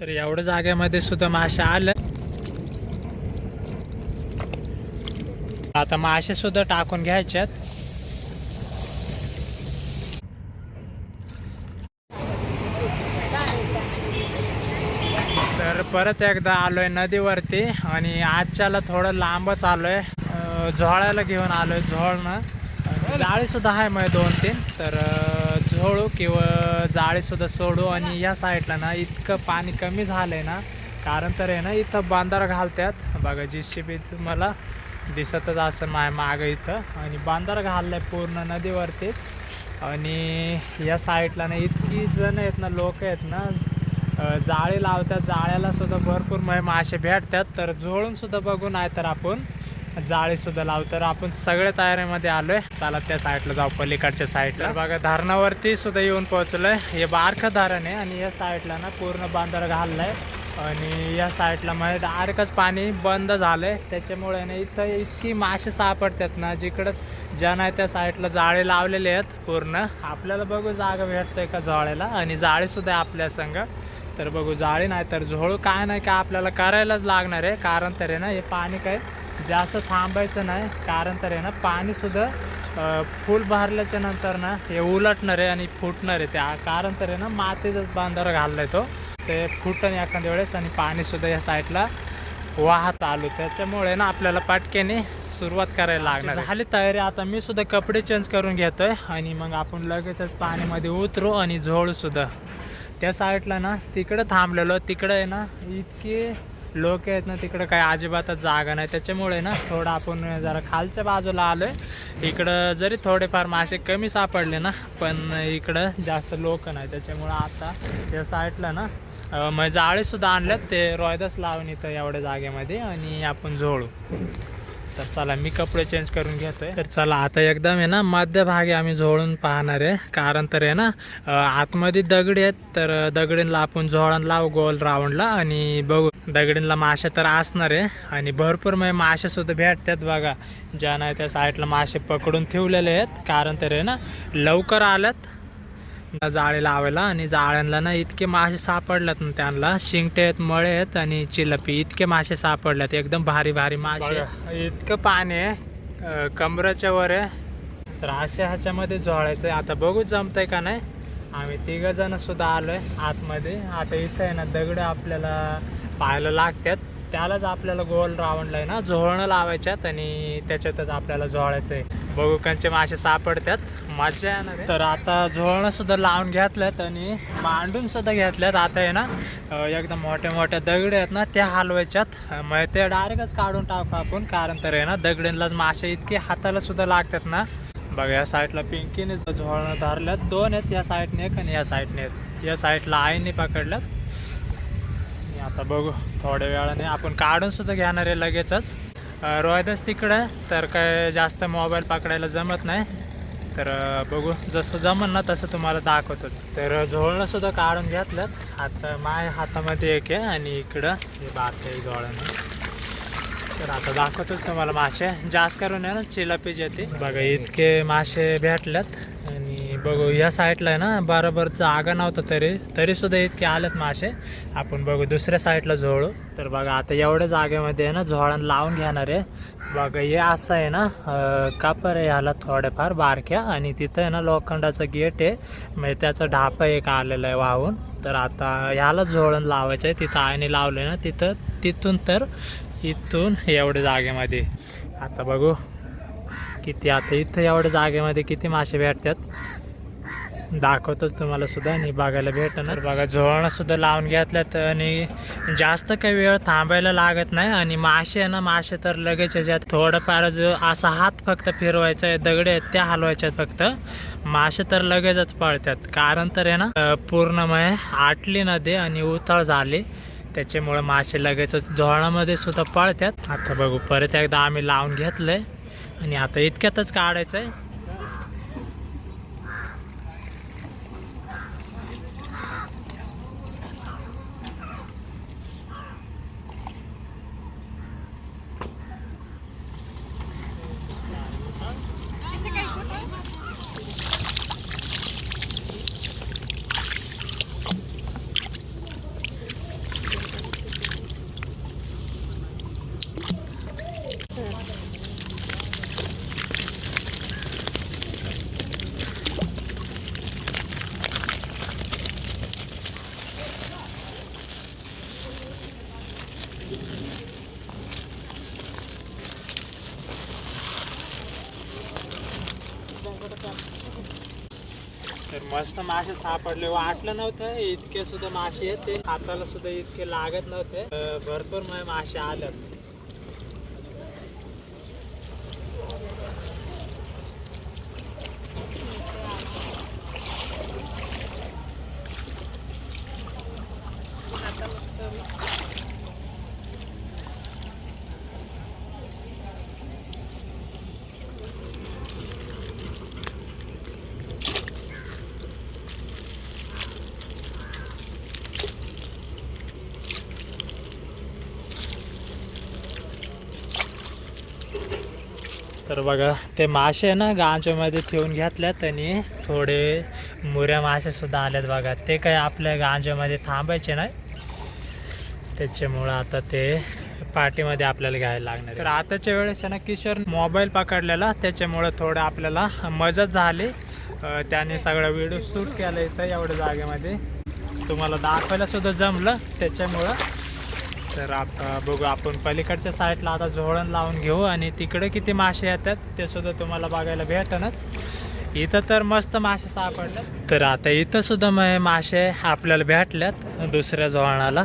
तर एवढ्या जागेमध्ये सुद्धा मासे आले. आता मासे सुद्धा टाकून घ्यायच्यात तर परत एकदा आलोय नदीवरती आणि आजच्याला थोडं लांबच आलोय. झोळायला घेऊन आलोय झोळणं जाळी सुद्धा आहे मग दोन तीन तर झोळू किंवा जाळीसुद्धा सोडू आणि या साईडला ना इतकं पाणी कमी झालं आहे ना कारण तर आहे ना इथं बांधार घालतात बघा जी शिबी तुम्हाला दिसतच असं माय मागं इथं. आणि बांधार घाललं आहे पूर्ण नदीवरतीच. आणि या साईडला ना इतकी जण आहेत ना लोक आहेत ना जाळी लावतात. जाळ्यालासुद्धा भरपूर मा- मासे भेटतात. तर झोळूनसुद्धा बघू नाही तर आपण. जाळी सुद्धा लावू. तर आपण सगळ्या तयारीमध्ये आलोय. चला त्या साईडला जाऊ पलीकडच्या साईडला बघा धरणावरती सुद्धा येऊन पोहोचलोय. हे बारखं धरण आहे आणि या साईडला ना पूर्ण बांधारा घाललाय. आणि या साईडला म्हणजे डायरेक्टच पाणी बंद झालंय. त्याच्यामुळे ना इथं इतकी मासे सापडतात ना जिकडं ज्या नाही त्या साईडला जाळे लावलेले आहेत पूर्ण. आपल्याला बघू जागा भेटतंय का जाळ्याला? आणि जाळी सुद्धा आपल्या संग. तर बघू जाळी नाही तर झोळ काय नाही का आपल्याला करायलाच लागणार आहे. कारण तर आहे ना हे पाणी काय जास्त थांबायचं नाही कारण तर आहे ना पाणीसुद्धा फुल भरल्याच्या नंतर ना हे उलटणार आहे आणि फुटणार आहे त्या कारण तर आहे ना मातीचाच बांधारा घाललाय तो. ते फुटन एखाद्या वेळेस आणि पाणीसुद्धा या साईडला वाहत आलो. त्याच्यामुळे ना आपल्याला पटकेने सुरुवात करायला लागणार झाली तयारी. आता मी सुद्धा कपडे चेंज करून घेतोय आणि मग आपण लगेचच पाण्यामध्ये उतरू आणि झोळू सुद्धा. त्या साईडला ना तिकडं थांबलेलो. तिकडं आहे ना इतके लोक आहेत ना तिकडं काही अजिबातच जागा नाही. त्याच्यामुळे ना थोडं आपण जरा खालच्या बाजूला आलोय. इकडं जरी थोडेफार मासे कमी सापडले ना पण इकडं जास्त लोक नाही. त्याच्यामुळं आता या साईडला ना अं, मग जाळीसुद्धा आणल्यात. ते रोयदस लावून इथं एवढ्या जागेमध्ये आणि आपण झोळू. तर चला मी कपडे चेंज करून घेतोय. तर चला आता एकदम आहे ना मध्यभागी आम्ही झोळून पाहणार आहे. कारण तर आहे ना आतमध्ये दगडी आहेत तर दगडींला आपण झोळण लावू गोल राऊंडला. आणि बघू दगडींला मासे तर असणार आहे. आणि भरपूर म्हणजे मासे सुद्धा भेटतात बघा. ज्या नाही त्या साईडला मासे पकडून ठेवलेले आहेत. कारण तर आहे ना लवकर आल्यात. जाळे लावायला आणि जाळ्यांना ना इतके मासे सापडल्यात ना त्यांना. शिंगटे आहेत मळे आहेत आणि चिलपी. इतके मासे सापडल्यात. एकदम भारी भारी मासे. इतकं पाणी आहे. कमराच्या वर आहे. तर अशा ह्याच्यामध्ये जोडायचं आता बघू जमतंय का नाही. आम्ही तिघ जण सुद्धा आलोय आतमध्ये. आता इथं आहे ना दगड आपल्याला पाहायला लागतात. त्यालाच आपल्याला गोल रावणला आहे ना झोळणं लावायच्यात आणि त्याच्यातच आपल्याला झोळायचं आहे. बघू कंचे मासे सापडतात. मजा येणार तर आता झोळणं सुद्धा लावून घेतल्यात आणि मांडून सुद्धा घेतल्यात. आता आहे ना एकदम मोठ्या मोठ्या दगड आहेत ना त्या हलवायच्यात. मग ते डायरेक्टच काढून टाकू आपण कारण तर आहे ना दगडींलाच मासे इतके हाताला सुद्धा लागतात ना. बघा या साईडला पिंकीने झोळणं धरल्यात दोन आहेत या साईडने एक आणि या साईडने आहेत या साईडला आईने पकडल्यात. आता बघू थोड्या वेळाने आपण काढून सुद्धा घेणार आहे लगेचच. रोहितच तिकडं तर काय जास्त मोबाईल पकडायला जमत नाही. तर बघू जसं जमन ना तसं तुम्हाला दाखवतोच. तर झोळणं सुद्धा काढून घेतलं आता माय हातामध्ये एक आहे आणि इकडं हे बारके झोळणं. तर आता दाखवतोच तुम्हाला मासे. जास्त करून आहे ना चिलापीच येते. बघा इतके मासे भेटल्यात. बघू या साईडला आहे ना बरोबर जागा नव्हतं तरी तरी सुद्धा इतके आलेत मासे. आपण बघू दुसऱ्या साईडला झोळू. तर बघा आता एवढ्या जागेमध्ये आहे ना झोळण लावून घेणार आहे. बघा हे असं आहे ना कापर आहे ह्याला थोड्याफार बारक्या आणि तिथं आहे ना लोखंडाचं गेट आहे. म्हणजे त्याचं ढापा एक आलेलं आहे वाहून. तर आता ह्याला झोळण लावायचं आहे. तिथं आईने लावलं आहे ना तिथं तिथून तर इथून एवढ्या जागेमध्ये. आता बघू किती आता इथं एवढ्या जागेमध्ये किती मासे भेटतात. दाखवतोच तुम्हाला सुद्धा आणि बघायला भेटणार. बघा झोळणं सुद्धा लावून घेतल्यात आणि जास्त काही वेळ थांबायला लागत नाही. आणि मासे आहे ना मासे तर लगेच याच्यात थोडंफार जो असा हात फक्त फिरवायचा आहे दगडे आहेत त्या हलवायच्यात फक्त. मासे तर लगेचच पळतात. कारण तर आहे ना पूर्णमय पूर्ण आटली नदी आणि उथळ झाली. त्याच्यामुळं मासे लगेचच झोळणामध्ये सुद्धा पळतात. आता बघू परत एकदा आम्ही लावून घेतलंय. आणि आता इतक्यातच काढायचं आहे मस्त मासे सापडले. वाटलं नव्हतं इतके सुद्धा मासे आहेत. ते हाताला सुद्धा इतके लागत नव्हते. भरपूर मासे आल्यात. तर बघा ते मासे आहे ना गांजोमध्ये ठेवून घेतल्यात आणि थोडे मुऱ्या मासेसुद्धा आल्यात बघा. ते काय आपल्या गांजोमध्ये थांबायचे नाही. त्याच्यामुळं आता ते पार्टीमध्ये आपल्याला घ्यायला लागणार तर आताच्या वेळेस आहे ना किशोर मोबाईल पकडलेला. त्याच्यामुळं थोडं आपल्याला मदत झाली. त्याने सगळा व्हिडिओ शूट केला इथं एवढ्या जागेमध्ये. तुम्हाला दाखवायला सुद्धा जमलं. त्याच्यामुळं तर आता बघू आपण पलीकडच्या साईडला आता जोडण लावून घेऊ आणि तिकडे किती मासे येतात ते सुद्धा तुम्हाला बघायला भेटणच इथं तर मस्त मासे सापडले तर आता इथं सुद्धा मग मासे आपल्याला भेटल्यात दुसऱ्या जोळणाला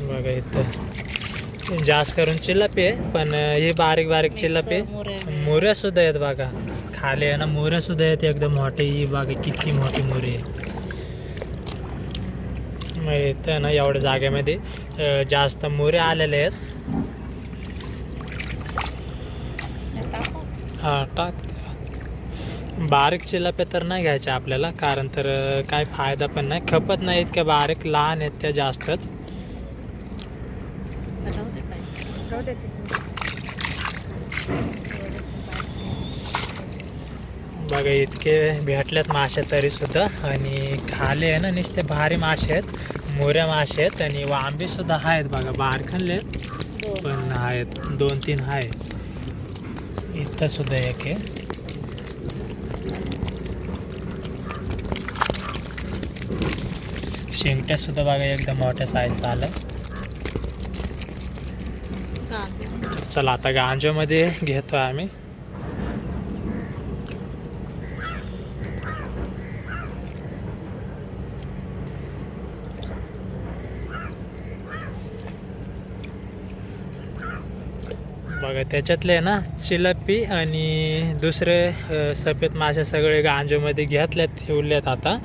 बघा इथं. जास्त करून चिल्लापी आहे पण ही बारीक बारीक चिल्लापी. मोऱ्या सुद्धा आहेत बघा. खाली आहे ना मोऱ्या सुद्धा आहेत एकदम मोठी. ही बघा किती मोठी मोरी आहे. इथं ना एवढ्या जागेमध्ये जास्त मोरे आलेले आहेत. हा टाक बारीक चिलाप्या तर नाही घ्यायच्या आपल्याला कारण तर काय फायदा पण नाही. खपत नाही इतक्या बारीक लहान आहेत त्या जास्तच. बघा इतके भेटल्यात मासे तरी सुद्धा आणि खाले आहे ना नुसते भारी मासे आहेत. मोऱ्या मासे आहेत आणि वांबी सुद्धा आहेत बघा बारखनले पण आहेत दोन तीन आहे इथं सुद्धा एक आहे. शेंगट्या सुद्धा बघा एकदम मोठ्या साईजचा आलं चला आता गांजोमध्ये घेतो आम्ही. बघा त्याच्यातले ना चिलपी आणि दुसरे सफेद मासे सगळे गांजोमध्ये घेतल्यात ठेवल्यात आता.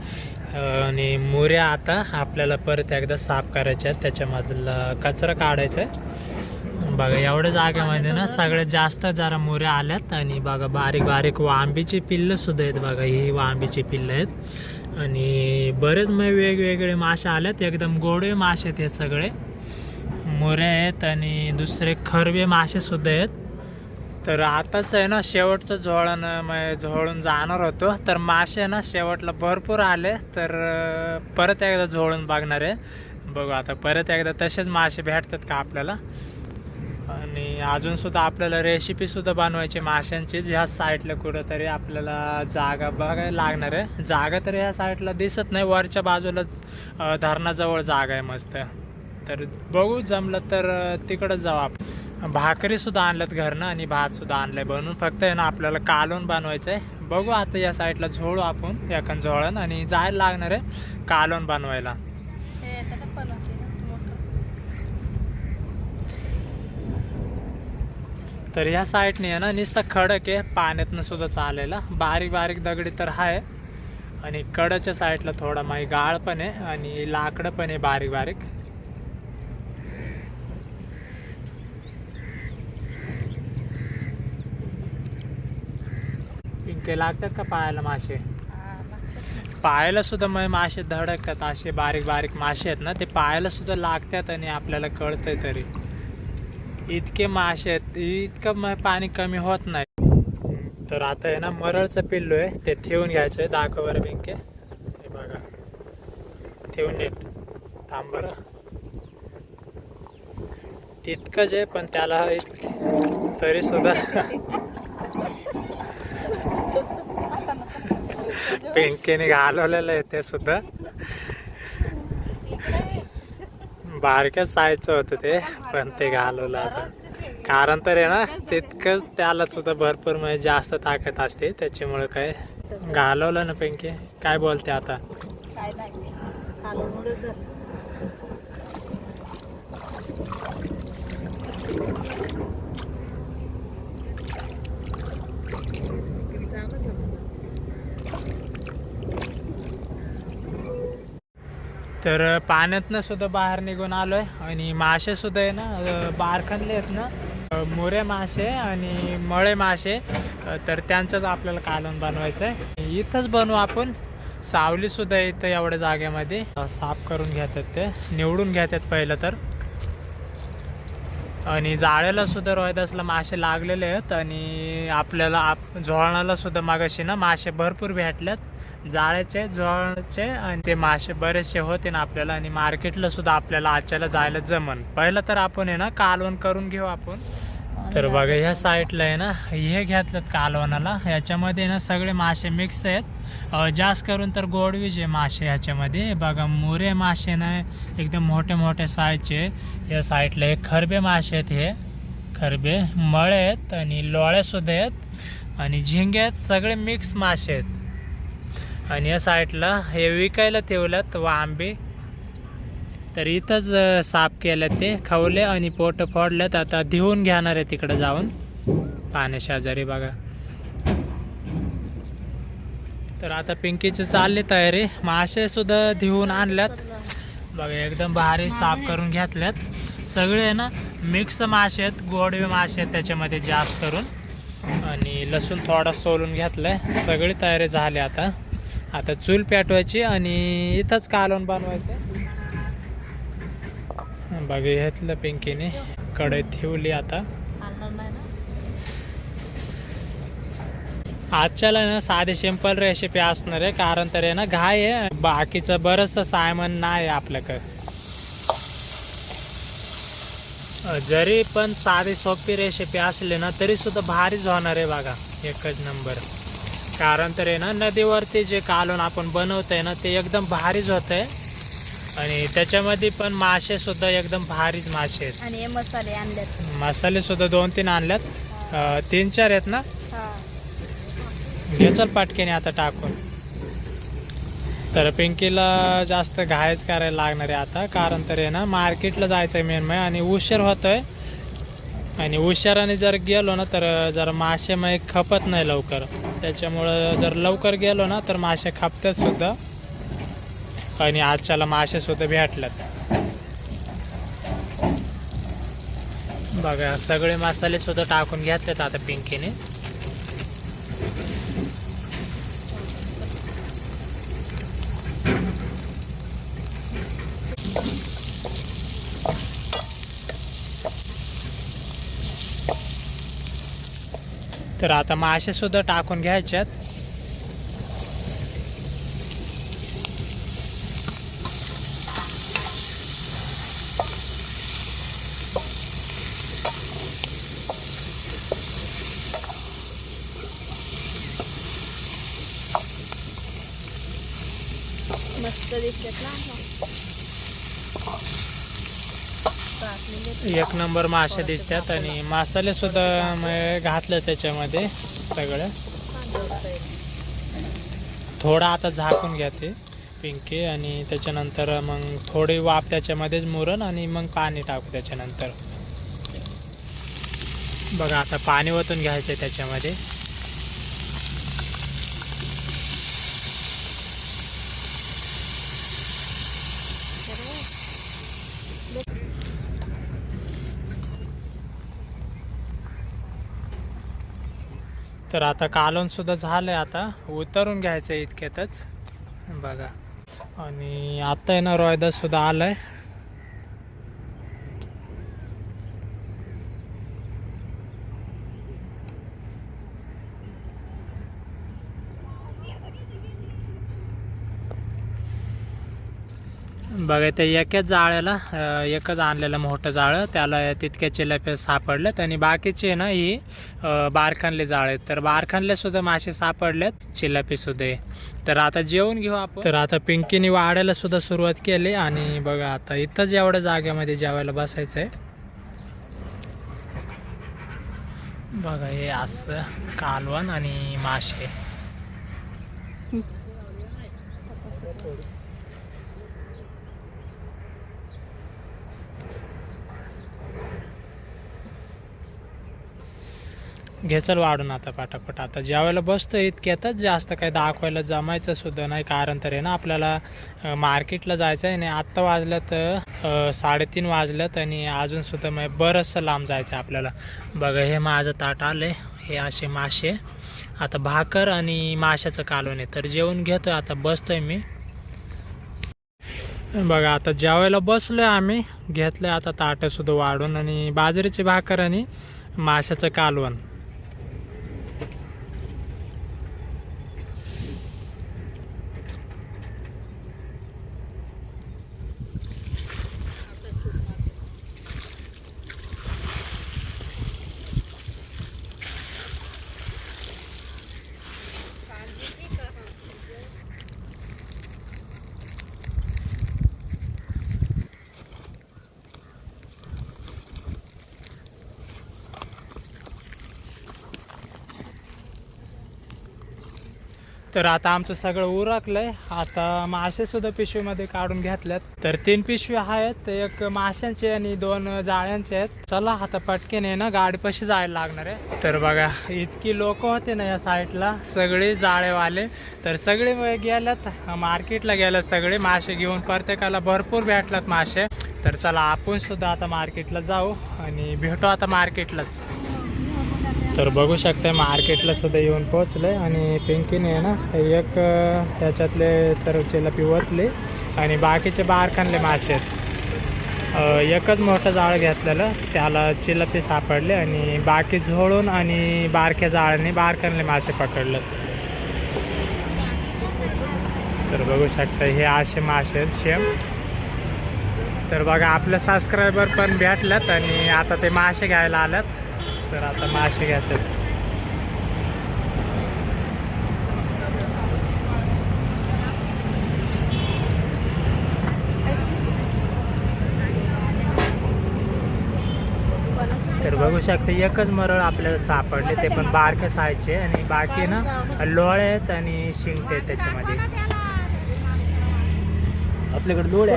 आणि मुऱ्या आता आपल्याला परत एकदा साफ करायच्या आहेत. त्याच्यामधला कचरा काढायचा आहे. बघा एवढ्या जागेमध्ये ना सगळ्यात जास्त जरा मुऱ्या आल्यात आणि बघा बारीक बारीक वांबीची पिल्लं सुद्धा आहेत बघा ही वांबीची पिल्लं आहेत. आणि बरेच मग वेगवेगळे मासे आल्यात. एकदम गोडे मासे आहेत हे सगळे. मुरे आहेत आणि दुसरे खरवे मासे सुद्धा आहेत. तर आताच आहे ना शेवटचं झोळण मग झोळून जाणार होतो. तर मासे ना शेवटला भरपूर आले. तर परत एकदा झोळून बघणार आहे. बघू आता परत एकदा तसेच मासे भेटतात का आपल्याला. आणि अजून सुद्धा आपल्याला रेसिपी सुद्धा बनवायची माशांची. ह्या साईडला कुठंतरी आपल्याला जागा बघायला लागणार आहे. जागा तर ह्या साईडला दिसत नाही. वरच्या बाजूलाच धरणाजवळ जागा आहे मस्त. तर बघू जमलं तर अं, तिकडंच जाऊ आपण. भाकरी सुद्धा आणल्यात घरनं आणि भात सुद्धा आणलाय बनवून. फक्त आहे ना आपल्याला कालवण बनवायचं आहे बघू आता या साईडला झोळू आपण एखाद झोळण आणि जायला लागणार आहे कालवण बनवायला. तर ह्या साईडने आहे ना नुसतं खडक आहे पाण्यातनं सुद्धा चालायला. बारीक बारीक दगडी तर आहे आणि कडच्या साईडला थोडा माही गाळ पण आहे आणि लाकडं पण आहे बारीक बारीक. पिंके लागतात का पायाला मासे? पायाला. सुद्धा मग मासे धडकतात असे बारीक बारीक मासे आहेत ना ते पायाला सुद्धा लागतात आणि आपल्याला कळतंय तरी. इतके मासे आहेत इतकं मग पाणी कमी होत नाही. तर आता आहे ना मरळचं पिल्लू आहे ते ठेवून घ्यायचं आहे दाखव बरं बिंके हे बघा. ठेवून नीट. थांब बरं. तितकंच आहे पण त्याला तरी सुद्धा पिंकीने घालवलेलं आहे ते सुद्धा. बारक्या साईजचं होतं ते पण ते घालवलं आता. कारण तर आहे ना तितकंच त्याला सुद्धा भरपूर म्हणजे जास्त ताकद असते त्याच्यामुळे काय घालवलं ना पिंकी? काय बोलते आता काय नाही कालवण उडत धर तर पाण्यातनं सुद्धा बाहेर निघून आलोय आणि मासे सुद्धा आहे ना अं, आहेत ना. मुरे मोरे मासे आणि मळे मासे तर त्यांचंच आपल्याला कालवण बनवायचं आहे इथंच बनवू आपण. सावली सुद्धा इथं एवढ्या जागेमध्ये. साफ करून घेतात ते. निवडून घेतात पहिलं तर. आणि जाळ्याला सुद्धा रोहिदासला मासे लागलेले आहेत आणि आपल्याला आप झोळणाला सुद्धा मागाशी ना मासे भरपूर भेटल्यात. जाळ्याचे झोळचे आणि ते मासे बरेचसे होते ना आपल्याला आणि मार्केटला सुद्धा आपल्याला आजच्याला जायला जमन. पहिलं तर आपण आहे ना कालवण करून घेऊ आपण. तर बघा ह्या साईडला आहे ना हे घेतलं कालवणाला. ह्याच्यामध्ये ना सगळे मासे मिक्स आहेत. जास्त करून तर गोडवीज आहे मासे ह्याच्यामध्ये. बघा मोरे मासे ना एकदम मोठे मोठे साईजचे या साईडला हे खरबे मासे आहेत हे. खरबे मळे आहेत आणि लोळे सुद्धा आहेत. आणि झिंगे आहेत सगळे मिक्स मासे आहेत. आणि या साईडला हे विकायला ठेवल्यात आंबे तर इथंच साफ केलं ते. खवले आणि पोट फोडल्यात. आता धिवून घेणार आहे तिकडं जाऊन. पाण्याशेजारी बघा. तर आता पिंकीची चालली तयारी. मासे सुद्धा धिवून आणल्यात. बघा एकदम भारी साफ करून घेतल्यात. सगळे आहे ना मिक्स मासे आहेत गोडवे मासे आहेत त्याच्यामध्ये जास्त करून. आणि लसूण थोडा सोलून घेतलाय. सगळी तयारी झाली आता. आता चूल पेटवायची आणि इथंच कालवण बनवायचं. बघा घेतलं पिंकीने कढई ठेवली आता. आणणार नाही ना आजच्याला ना साधी सिंपल रेसिपी असणार आहे कारण तर आहे ना घाय आहे. बाकीचं बरंचसं सायमन नाही आहे आपल्याकडं. जरी पण साधी सोपी रेसिपी असली ना तरी सुद्धा भारीच होणार आहे बघा एकच नंबर कारण तर आहे ना नदीवरती जे कालवण आपण बनवतोय ना ते एकदम भारीच होत आहे आणि त्याच्यामध्ये पण मासे सुद्धा एकदम भारीच मासे आहेत. आणि हे मसाले आणल्यात मसाले सुद्धा दोन तीन आणल्यात. अ, तीन चार आहेत ना? हा. घे चल पाटकेने आता टाकून. तर पिंकीला जास्त घायच करायला लागणार आहे आता. कारण तर आहे ना मार्केटला जायचं आहे मेन म्हणजे आणि उशीर होतोय. आणि हुशाराने जर गेलो ना तर जर मासे मग खपत नाही लवकर. त्याच्यामुळं जर लवकर गेलो ना तर मासे खपतात सुद्धा. आणि आजच्याला मासे सुद्धा भेटल्यात. बघा सगळे मसाले सुद्धा टाकून घेतलेत आता पिंकीने. तर आता मासे सुद्धा टाकून घ्यायच्यात मस्त दिसतात ना टाकलेले एक नंबर मासे दिसतात आणि मासाले सुद्धा घातलं त्याच्यामध्ये सगळं. थोडा आता झाकून घ्या ते पिंकी आणि त्याच्यानंतर मग थोडी वाफ त्याच्यामध्येच मुरण आणि मग पाणी टाकू त्याच्यानंतर. बघा आता पाणी ओतून घ्यायचं आहे त्याच्यामध्ये. तर आता कालोनसुद्धा झालं आहे आता. उतरून घ्यायचं आहे इतक्यातच. बघा. आणि आता आहे ना रोयदास आलं आहे बघा ते एकाच जाळ्याला एकच आणलेलं मोठं जाळं त्याला तितक्या चिलाप्या सापडल्यात आणि बाकीचे ना ही बारखानले जाळे आहेत. तर बारखानले सुद्धा मासे सापडलेत चिलापी सुद्धा तर आता जेवून घेऊ आपण. तर आता पिंकीने वाढायला सुद्धा सुरुवात केली आणि बघा आता इथंच एवढ्या जागेमध्ये जेवायला बसायचं आहे बघा हे असं कालवण आणि मासे. घेचल वाढून आता पाटापट आता ज्यावेळेला बसतो इतक्यातच जास्त काही दाखवायला जमायचं सुद्धा नाही. कारण तर आहे ना आपल्याला मार्केटला जायचं आहे आणि आत्ता वाजलं तर साडेतीन वाजल्यात आणि अजून सुद्धा मग बरंचसं लांब जायचं आहे आपल्याला. बघा हे माझं ताट आलं हे असे मासे. आता भाकर आणि माशाचं कालवण आहे. तर जेवण घेतोय. आता बसतोय मी. बघा आता जेवायला बसलोय आम्ही घेतलंय आता ताटं सुद्धा वाढून आणि बाजरीची भाकर आणि माशाचं कालवण. तर आता आमचं सगळं उरकलंय. आता मासे सुद्धा पिशवीमध्ये काढून घेतल्यात. तर तीन पिशवी आहेत. एक माशांचे आणि दोन जाळ्यांचे आहेत. चला आता पटकेन आहे ना गाडीपाशी जायला लागणार आहे. तर बघा इतकी लोक होते ना या साईडला. सगळे जाळेवाले. तर सगळे गेल्यात. मार्केटला गेल्यात सगळे. मासे घेऊन प्रत्येकाला भरपूर भेटलात मासे. तर चला आपण सुद्धा आता मार्केटला जाऊ आणि भेटू आता मार्केटलाच. तर बघू शकता मार्केटला सुद्धा येऊन पोहोचले आणि पिंकीने आहे ना एक त्याच्यातले ह्याच्यातले तर चिलपी आणि बाकीचे बारखानले मासे आहेत. एकच मोठं जाळ घेतलेलं त्याला चिलपी सापडले आणि बाकी झोळून आणि बारक्या जाळाने बारखानले मासे पकडले तर बघू शकता हे असे मासे आहेत शेम तर बघा आपल्या सबस्क्रायबर पण भेटल्यात आणि आता ते मासे घ्यायला आल्यात. तर आता मासे घेतात. तर बघू शकता एकच मरळ आपल्याला सापडले ते पण बारके सायचे आणि बाकी ना लोळे आहेत आणि शिंगटे आहेत त्याच्यामध्ये. आपल्याकडे लोळे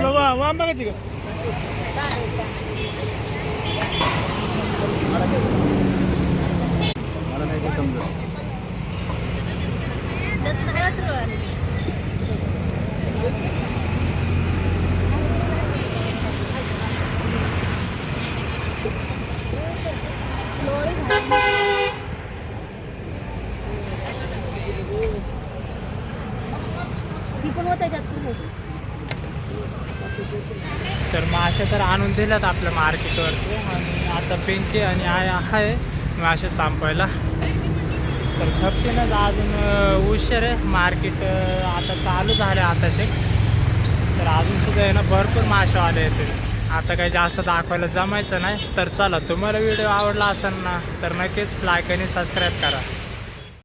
आहे. ती पण होत तर मासे तर आणून दिल्यात आपल्या मार्केटवरती आणि आता पिंकी आणि आय आहे. मासे संपायला तर खपतीनंच अजून उशीर आहे. मार्केट आता चालू झालं आताशे. तर अजून सुद्धा आहे ना भरपूर मासे आले येते आता काही जास्त दाखवायला जमायचं नाही. तर चला तुम्हाला व्हिडिओ आवडला असेल ना तर नक्कीच लाईक आणि सबस्क्राईब करा.